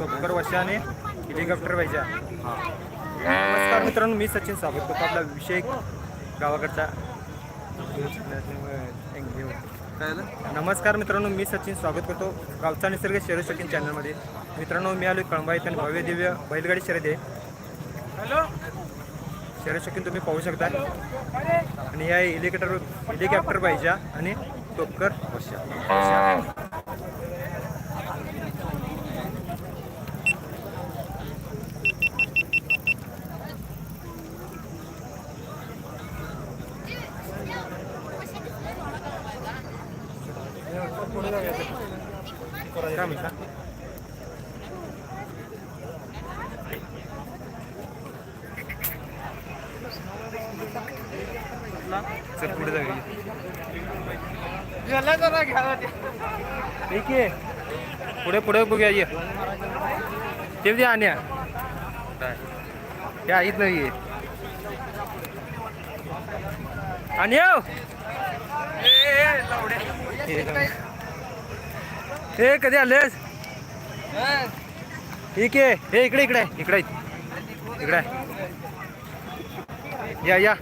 Doctor वर्षा आणि helicopter पाहिजे नमस्कार मित्रांनो मी सचिन सावंत करतो आपला विषय गावाकडचा. नमस्कार मित्रांनो मी सचिन स्वागत करतो गावचा निसर्ग शरीर शकीन चॅनलमध्ये. मित्रांनो मी आलो कळंबा इथं. भव्य दिव्य बैलगाडी शर्यत आहे. शरीर शकीन तुम्ही पाहू शकता. आणि ह्या हेलिकॉप्टर हेलिकॉप्टर पाहिजे आणि टोकर वर्षा काय म्हणता चल पुढे जाऊया. ठीक आहे. पुढे पुढे बघूया ये. ते द्या आणि त्या आईत नाही आणि हे कधी आलेस? ठीक आहे. हे इकडे इकडे इकडे. इकडे. या या.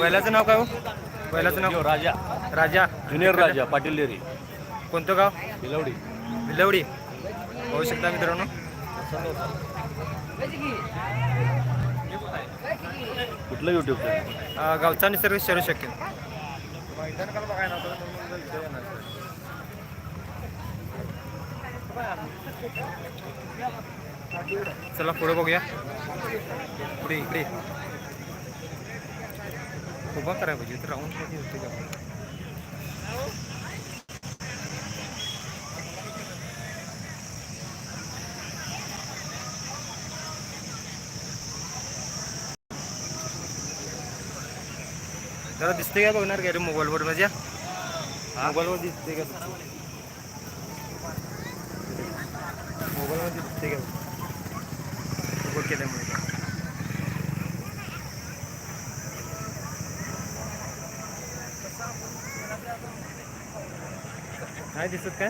बैलाचं नाव काय हो? बैलाचं नाव? राजा. राजा. ज्युनियर राजा पाटील डेअरी कोणतं गाव? बिलवडी बिलवडी पाहू शकता मित्रांनो. कुठलं युट्यूब गावचा निसर्ग शरू शकेल चला पुढे बघूया. पुढे इकडे. उभा करायला पाहिजे तर राऊंड कधी होते का? जरा दिसते का बघणार का रे मोबाईलवर माझ्या मोबाईलवर दिसते का? मोबाईलवर दिसते का मोबाईल केल्यामुळे का? नाही दिसत काय?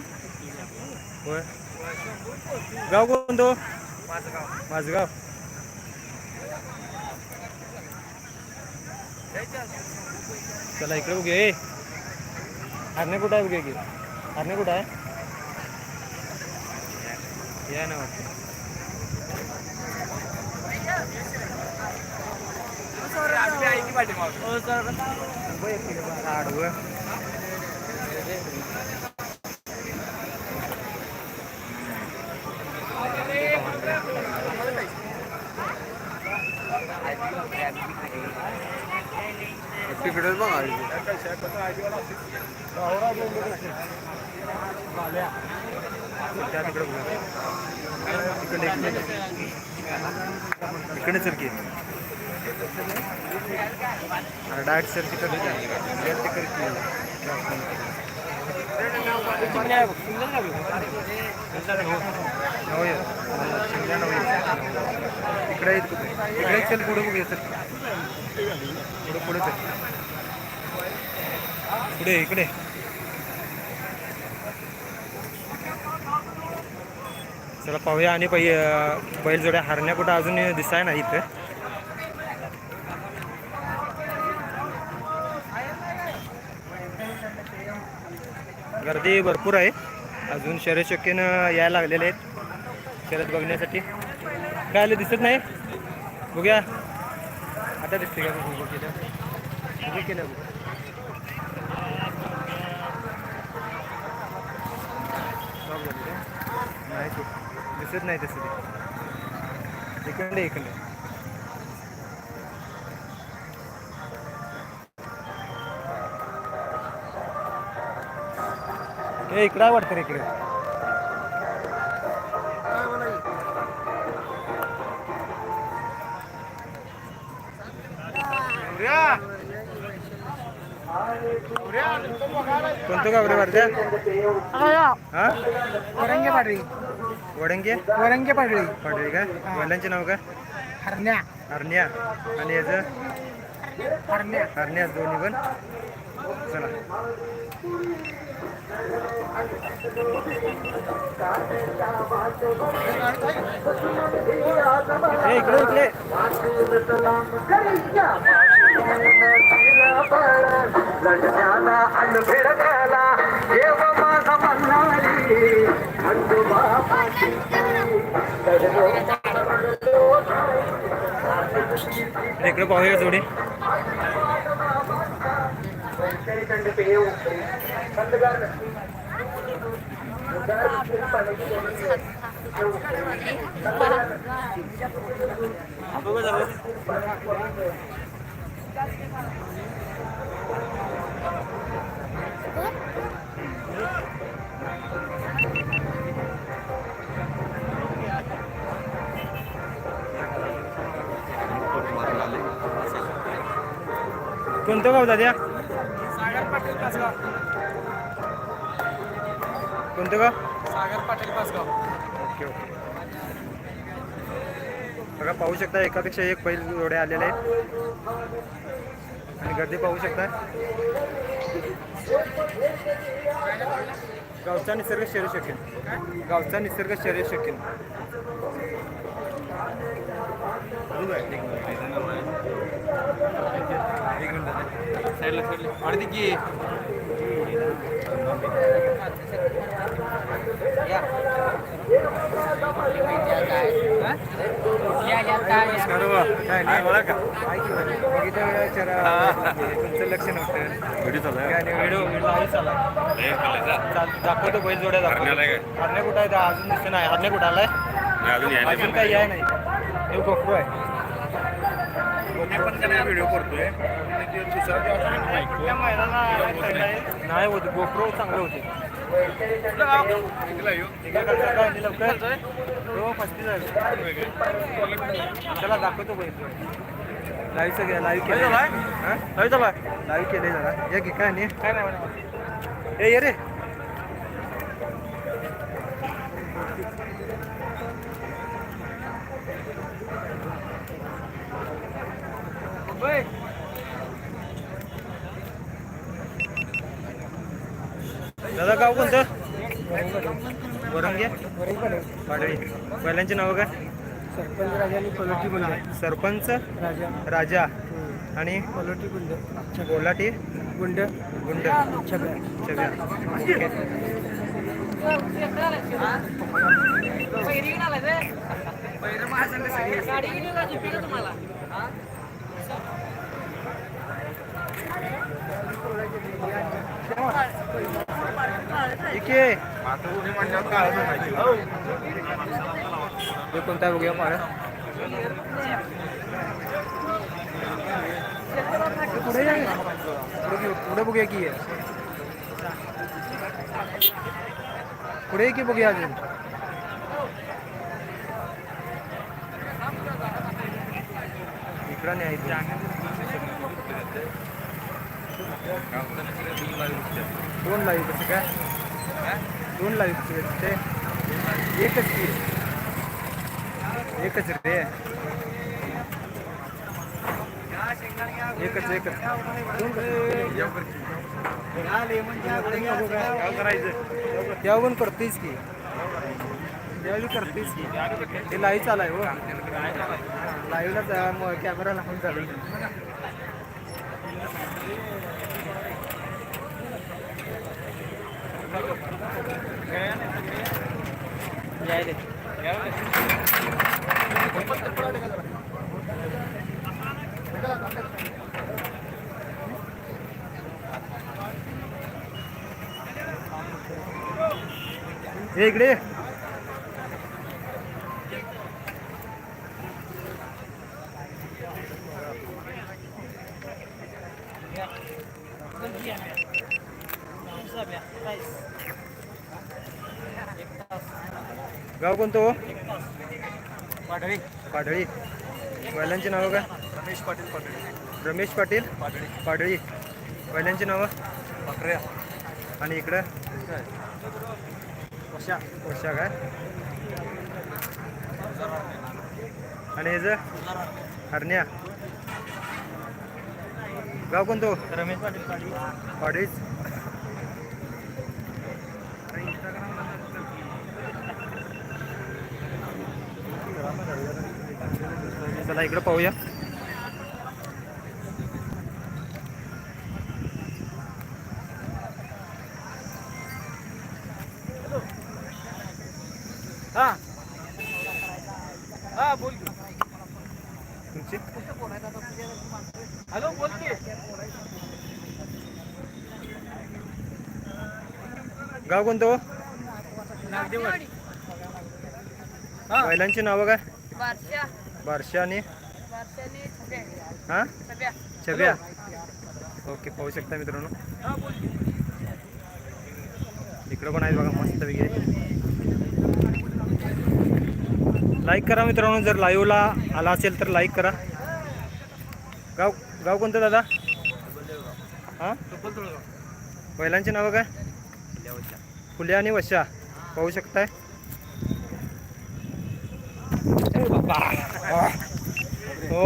होय. गाव कोणतो माझं गाव चला इकडे बघूया. हरणे कुठं आहे बघूया की? हरणे आहे? या ना वाटतं आडवं तिकडेच बघा त्या तिकडे हो, हो. इकडे इकडे इकडे चल की. डायरेक्ट सर तिकडे या तिकडे इकडे इकडे चल पुढे बघूया सर पुढे पुढे सर पुढे इकडे. चला पाहूया आणि पै बैलजोड्या हरण्या कुठं अजून दिसाय नाही इथं. गर्दी भरपूर आहे. अजून शर्यत शक्यनं यायला लागलेले आहेत. शर्यत बघण्यासाठी. काय आलं दिसत नाही? बघूया. आता दिसते का? बघू बघू केलं बघू केलं बघू. Stop झाली का? नाही ते. दिसत नाही तसं ते. इकडे इकडे. ए इकडं वाटतं इकडे. कोणतं गाव रे वारद्या वरंगे पाडळी वडंगे वरंगे पाडळी पाडळी काय वडिलांचे नाव काय हरण्या. हरण्या. आणि याचं? हरण्या. हरण्या दोन्ही पण. चला. इकडे इकडे. लढण्याला अन भिडण्याला देव माझा इकडे पाहूया जोडी. कोणतं गाव दाद्या? सागर पाटील कोणतं गाव? Sagar Patil okay okay. बघा पाहू शकता एकापेक्षा एक बैल जोड्या आलेले आहेत. आणि गर्दी पाहू शकता. गावचा निसर्ग शरीर शकेल. गावचा निसर्ग शरीर शकेल. साईडला साईडला. वाढते की. तुमचं लक्ष नव्हतं. दाखवतो बैल जोड्या दाखवतो हरण्या कुठं आहे? अजून दिसत नाही. हरण्या कुठं आलाय? अजून काही याय नाही. हे आहे. मी पण का नाही व्हिडिओ करतोय नाही होत गोप्रो चांगले होते. चला दाखवतो लाईव्हचं घ्या लाईव्ह केलं. लाईव्ह लाईव्ह केले जरा. या की काय नाही. काय नाही ए रे. दादा गाव कोणतं? वरंगे. पाडळी बैलांची नावं काय? सरपंच राजा आणि पलोटी गुंड. सरपंच राजा. राजा. आणि? पलोटी गुंड. कोल्हाटी गुंड. गुंड. छब्या छब्या हे कोणता बघूया पाड्या पुढे. पुढे बघूया की आहे. पुढे की बघूया अजून. इकडं नाही दोन लाईव्ह कसं काय दोन ते एकच की एकच रे एकच एकच की की लाईव्ह चालाय हो लाईव्हला कॅमेरा लावून चालू इकडे गाव कोणतं हो? पाडळी. पाडळी. बैलांची नावं काय? रमेश पाटील पाडळी. रमेश पाटील? पाडळी. पाडळी. बैलांची नावं? बकऱ्या आणि इकडं? वशा वर्षा काय? आणि ह्याचं हरण्या. गाव कोणतो? रमेश पाटील पाडळीच चला इकडं पाहूया. हा. हा बोल हॅलो बोल की. गाव कोणतं नागदेवाडी बैलांची नावं काय? बारशा. आणि? बारशाने छब्या. हां? छब्या. ओके पाहू शकता मित्रांनो. हा इकडं पण आहेत बघा मस्त वगैरे लाईक करा मित्रांनो जर लाईव्हला आला असेल तर लाईक करा. गाव गाव कोणतं दादा? हां? बैलांची नावं काय? फुले आणि वशा. पाहू शकताय? हो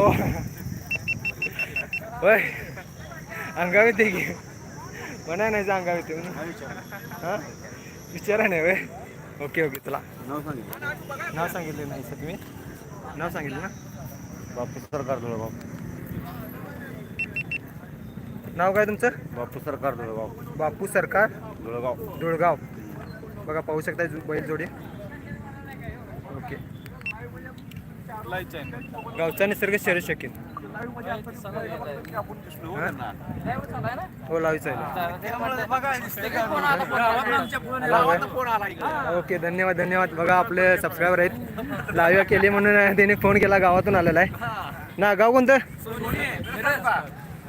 होय. अंगाव येते की म्हणा नाही अंगाव येते म्हणून हां? विचारा नाही वय ओके ओके चला. नाव सांगितलं. नाही सर तुम्ही? नाव सांगितलं ना? बापू सरकार धुळे बापू. नाव काय तुमचं? बापू सरकार धुळे बापू. सरकार धुळगाव धुळगाव बघा पाहू शकता बैल जोडी ओके. गावचा निसर्ग शरीर शकेल. हो लावायचं आहे. ओके धन्यवाद धन्यवाद. बघा आपले सबस्क्रायबर आहेत. लाव्या केली म्हणून त्याने फोन केला गावातून आलेला आहे. ना गाव कोणतं?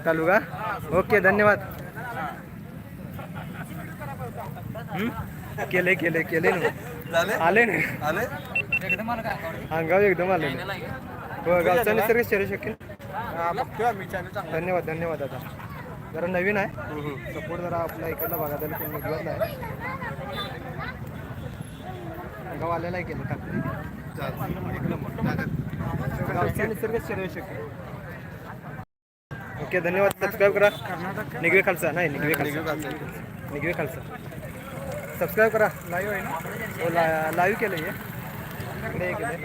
तालुका? ओके धन्यवाद. केले केले केले ना. आले ना आले? अंगावर एकदम आले. हो गावचा निसर्ग शरीर शकेल धन्यवाद धन्यवाद दादा. जरा नवीन आहे. सपोर्ट जरा आपल्या इकडला भागात आला पण निघवत आहे गाव आलेला आहे केलं टाकली गावचा निसर्ग शरीर शकेल ओके धन्यवाद. सबस्क्राईब करा. निगवे खालचा. नाही निगवे खालचा. निगवे खालचा. सबस्क्राईब करा. लाईव्ह आहे ना? हो ला लाईव्ह केलं आहे इकडे हे केलंय.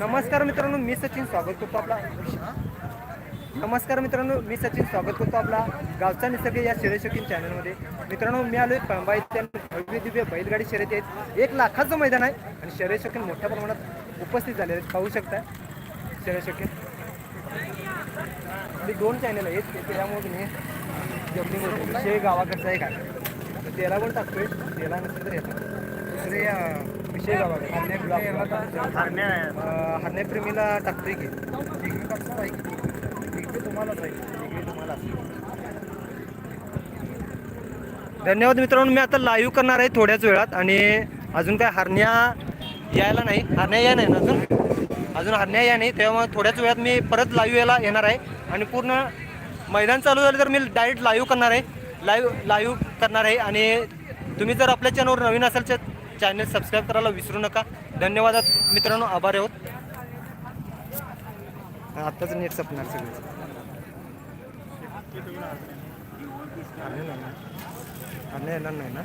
नमस्कार मित्रांनो मी सचिन स्वागत करतो आपला. नमस्कार मित्रांनो मी सचिन स्वागत करतो आपला गावचा निसर्ग या शर्यशकीन चॅनलमध्ये मित्रांनो मी आहे पंबा भव्य दिव्य बैलगाडी शर्यत. आहेत एक लाखाचं मैदान आहे आणि शर्यशकीन मोठ्या प्रमाणात उपस्थित झालेले आहेत. पाहू शकता शर्यशकीन दोन चॅनल आहेत. त्यामुळे मी जमिनीमध्ये. विषय गावाकडचा एक आहे. पण टाकतोय. त्याला नसेल तर येतो. दुसरे विषय गावाकडे हरण्या प्रेमीला टाकतोय की डिग्री टाकणार आहे. की. डिग्री तुम्हालाच आहे डिग्री तुम्हाला धन्यवाद मित्रांनो मी आता लाईव्ह करणार आहे थोड्याच वेळात. आणि अजून काय हरण्या यायला नाही. हरण्या या नाही ना अजून? अजून हरण्या या नाही. त्यामुळे थोड्याच वेळात मी परत लाईव्ह यायला येणार आहे. आणि पूर्ण मैदान चालू झालं तर मी डायरेक्ट लाईव्ह करणार आहे. लाईव्ह लाईव्ह करणार आहे आणि तुम्ही जर आपल्या चॅनलवर नवीन असाल तर चॅनल सबस्क्राईब करायला विसरू नका. धन्यवाद मित्रांनो आभार आहोत. आत्ताच नेट संपणार सगळं. येणार नाही ना.